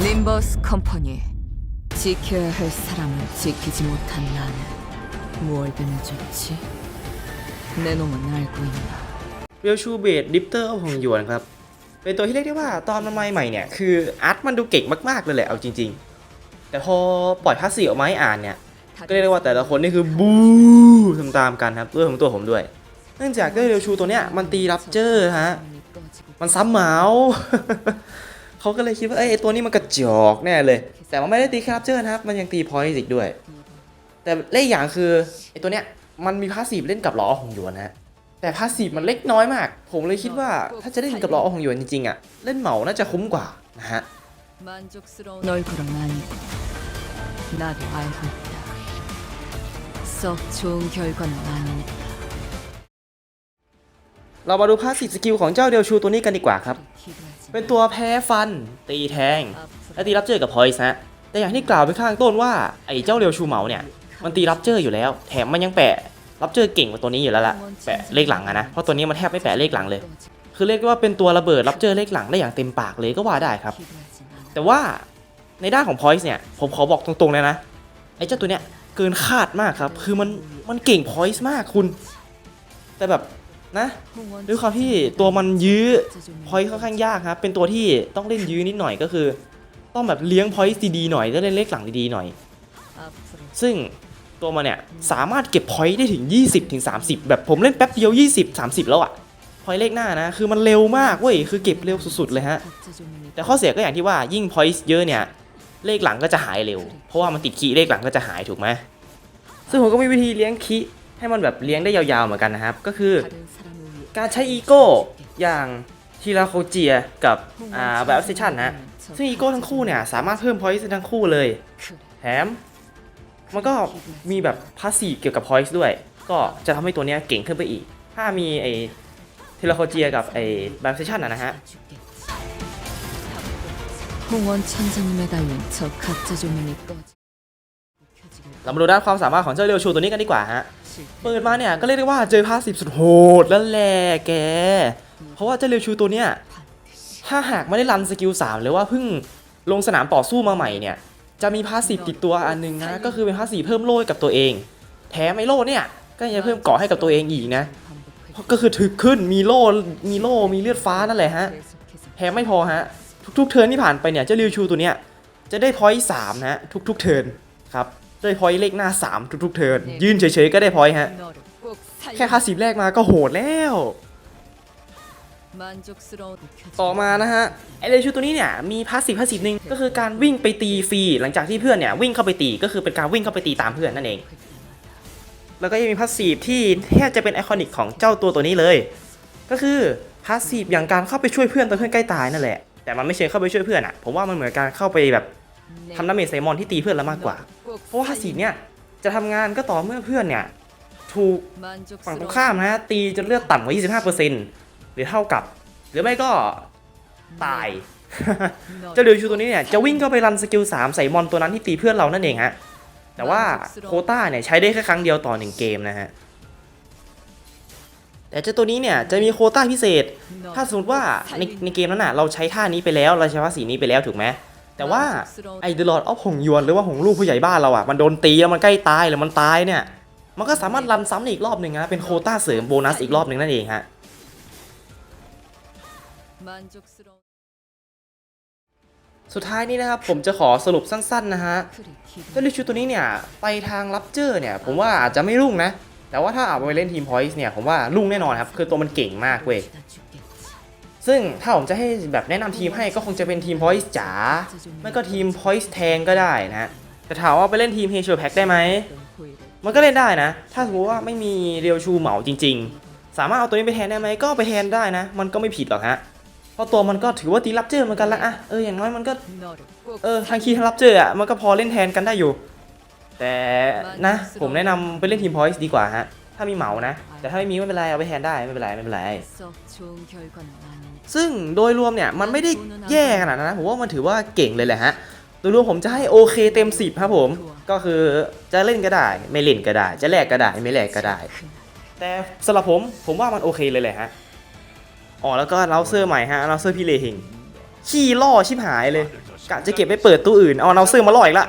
림버스 컴퍼니 지켜야 할 사람을 지키지 못한 나는 무얼 배면 좋지? 내 놈은 알고 있나 เรียวชูเบดดิปเตอร์เอาหงหยวนครับ เป็นตัวที่เรียกได้ว่าตอนมันมาใหม่ๆเนี่ยคืออาร์ตมันดูเก่งมากๆเลยแหละเอาจริง ๆ แต่พอปล่อยพาสซีฟออกมาให้อ่านเนี่ย ก็เรียกได้ว่าแต่ละคนนี่คือบูทำตามกันครับด้วยของตัวผมด้วย เนื่องจากด้วยเรียวชูตัวเนี้ยมันตีรับเจอร์ฮะ มันซ้ำเหมา เขาก็เลยคิดว่าเอ้ไอตัวนี้มันกระจอกแน่เลย แต่มันไม่ได้ตีคราฟเจอร์นะครับ มันยังตีพอยต์อีกด้วย แต่เล่อย่างคือไอตัวเนี้ยมันมีพาสีฟเล่นกับล้อของหยวนฮะแต่พาสีฟมันเล็กน้อยมาก ผมเลยคิดว่าถ้าจะเล่นกับล้อของหยวนจริงๆอะเล่นเหมาน่าจะคุ้มกว่านะฮะเรามาดูพาสีฟสกิลของเจ้าเดียวชูตัวนี้กันดีกว่าครับ เป็นตัวแพ้ฟัน ตีแทง และตีรับเจอกับพอยส์ฮะ แต่อย่างที่กล่าวไปข้างต้นว่า ไอ้เจ้าเรียวชูเหมาเนี่ย มันตีรับเจออยู่แล้ว แถมมันยังแปะรับเจอเก่งกว่าตัวนี้อยู่แล้วล่ะ แปะเลขหลังอะนะ เพราะตัวนี้มันแทบไม่แปะเลขหลังเลย คือเรียกว่าเป็นตัวระเบิดรับเจอเลขหลังได้อย่างเต็มปากเลยก็ว่าได้ครับ แต่ว่าในด้านของพอยส์เนี่ย ผมขอบอกตรงๆเลยนะ ไอ้เจ้าตัวเนี้ยเกินคาดมากครับ คือมันมันเก่งพอยส์มากคุณ แต่แบบ นะด้วยความที่ตัวมันยื้อพอยต์ค่อนข้างยากครับเป็นตัวที่ต้องเล่นยื้อนิดหน่อยก็คือ ต้องแบบเลี้ยงพอยต์ดีๆหน่อยแล้วเล่นเลขหลังดีๆหน่อย ซึ่งตัวมันเนี่ยสามารถเก็บพอยต์ได้ถึง 20-30ถึง30 แบบผมเล่นแป๊บเดียว 20 30 แล้วอะพอยต์เลขหน้านะ คือมันเร็วมากเว้ยคือเก็บเร็วสุดๆเลยฮะ แต่ข้อเสียก็อย่างที่ว่ายิ่งพอยต์เยอะเนี่ย เลขหลังก็จะหายเร็ว เพราะว่ามันติดคีเลขหลังก็จะหายถูกไหมซึ่งผมก็มีวิธีเลี้ยงคี ให้มันแบบเลี้ยงได้ยาวๆเหมือนกันนะครับ ก็คือ การใช้อีโก้อย่างทีราโคเจียกับอ่าแบบเซชันนะซึ่งอีโก้ทั้งคู่เนี่ยสามารถเพิ่มพอยต์ทั้งคู่เลยแถมมันก็มีแบบพาสซีฟเกี่ยวกับพอยต์ด้วย ก็จะทำให้ตัวเนี้ยเก่งขึ้นไปอีก ถ้ามีไอทีราโคเจียกับไอแบบเซชันนะนะฮะเรามาดูด้านความสามารถของเจ้าเรียวชูตัวนี้กันดีกว่าฮะ เปิดมาเนี่ยก็เรียกได้ว่าเจอพาสซีฟสุดโหดแล้วแหละแก เพราะว่าเจ้าเรียวชูตัวเนี้ยถ้าหากไม่ได้รันสกิล3หรือว่าเพิ่งลงสนามต่อสู้มาใหม่เนี่ย จะมีพาสซีติดตัวอันหนึงนะ ก็คือเป็นพาสีเพิ่มโล่ให้กับตัวเอง แถมไอ้โล่เนี่ยก็ยังเพิ่มเกาะให้กับตัวเองอีกนะก็คือถึกขึ้นมีโล่มีโล่มีเลือดฟ้านั่นแหละฮะแถมไม่พอฮะ ทุกๆเทิร์นที่ผ่านไปเนี่ยเจ้าริวชูตัวเนี้ยจะได้พอยต์สามนะฮะทุกๆเทิร์นครับ ได้พอยเลขหน้า 3 ทุกๆเทิร์นยืนเฉยๆก็ได้พอยฮะ แค่คาสิบแรกมาก็โหดแล้ว ต่อมานะฮะไอเลชูตัวนี้เนี่ยมีพาสซีฟพาสซีฟหนึ่งก็คือการวิ่งไปตีฟรีหลังจากที่เพื่อนเนี่ยวิ่งเข้าไปตีก็คือเป็นการวิ่งเข้าไปตีตามเพื่อนนั่นเอง แล้วก็ยังมีพาสซีฟที่แทบจะเป็นไอคอนิกของเจ้าตัวตัวนี้เลย ก็คือพาสซีฟอย่างการเข้าไปช่วยเพื่อนตอนเพื่อนใกล้ตายนั่นแหละแต่มันไม่ใช่เข้าไปช่วยเพื่อนอะผมว่ามันเหมือนการเข้าไปแบบทำน้ำเมจไซมอนที่ตีเพื่อนแล้วมากกว่า เพราะว่าพาสซีฟเนี่ยจะทำงานก็ต่อเมื่อเพื่อนเนี่ยถูกฝั่งตรงข้ามนะตีจนเลือดต่ำกว่า 25%หรือเท่ากับ หรือไม่ก็ตาย เจ้าเดือชูตัวนี้เนี่ยจะวิ่งเข้าไปรันสกิล 3 ใส่มอนตัวนั้นที่ตีเพื่อนเรานั่นเองฮะ แต่ว่าโควต้าเนี่ยใช้ได้แค่ครั้งเดียวต่อ 1 เกมนะฮะ แต่เจ้าตัวนี้เนี่ยจะมีโควต้าพิเศษ ถ้าสมมติว่าในในเกมนั้นน่ะเราใช้ท่านี้ไปแล้วเราใช้ภาษีนี้ไปแล้วถูกไหม แต่ว่าไอ้เดลอดออฟหงยวนหรือว่าหงลูกผู้ใหญ่บ้านเราอะมันโดนตีแล้วมันใกล้ตายหรือมันตายเนี่ย มันก็สามารถรันซ้ำอีกรอบหนึ่งนะเป็นโคต้าเสริมโบนัสอีกรอบหนึ่งนั่นเองฮะสุดท้ายนี้นะครับผมจะขอสรุปสั้นๆนะฮะเจ้าลิชูตัวนี้เนี่ยไปทางรับเจอร์เนี่ยผมว่าอาจจะไม่รุ่งนะ แต่ว่าถ้าเอาไปเล่นทีมพอยส์เนี่ยผมว่ารุ่งแน่นอนครับคือตัวมันเก่งมากเว้ย ซึ่งถ้าผมจะให้แบบแนะนำทีมให้ก็คงจะเป็นทีมพอยส์จ๋าไม่ก็ทีมพอยส์แทงก็ได้นะแต่ถามว่าไปเล่นทีมเฮเชอร์แพ็กได้ไหมมันก็เล่นได้นะ ถ้าสมมติว่าไม่มีเรียวชูเหมาจริง ๆ สามารถเอาตัวนี้ไปแทนได้ไหมก็ไปแทนได้นะ มันก็ไม่ผิดหรอกฮะเพราะตัวมันก็ถือว่าตีรับเจอเหมือนกันละอะเอออย่างน้อยมันก็เออทางคีทางรับเจออะมันก็พอเล่นแทนกันได้อยู่ แต่นะผมแนะนำไปเล่นทีมพอยส์ดีกว่าฮะามีเหมานะ แต่ถ้าไม่มีไม่เป็นไรเอาไปแทนได้ไม่เป็นไรไม่เป็นไร ซึ่งโดยรวมเนี่ยมันไม่ได้แย่ขนาดนั้นนะผมว่ามันถือว่าเก่งเลยแหละฮะโดยรวมผมจะให้โอเคเต็ม 10 ครับผม ก็คือจะเล่นก็ได้ ไม่เล่นก็ได้ จะแลกก็ได้ ไม่แลกก็ได้ แต่สำหรับผมผมว่ามันโอเคเลยแหละฮะอ๋อแล้วก็เราเซอร์ใหม่ฮะเราเซอร์พี่เลหิงขี้ล่อชิบหายเลยกะจะเก็บไปเปิดตู้อื่นเอาเราเซอร์มาล่ออีกละ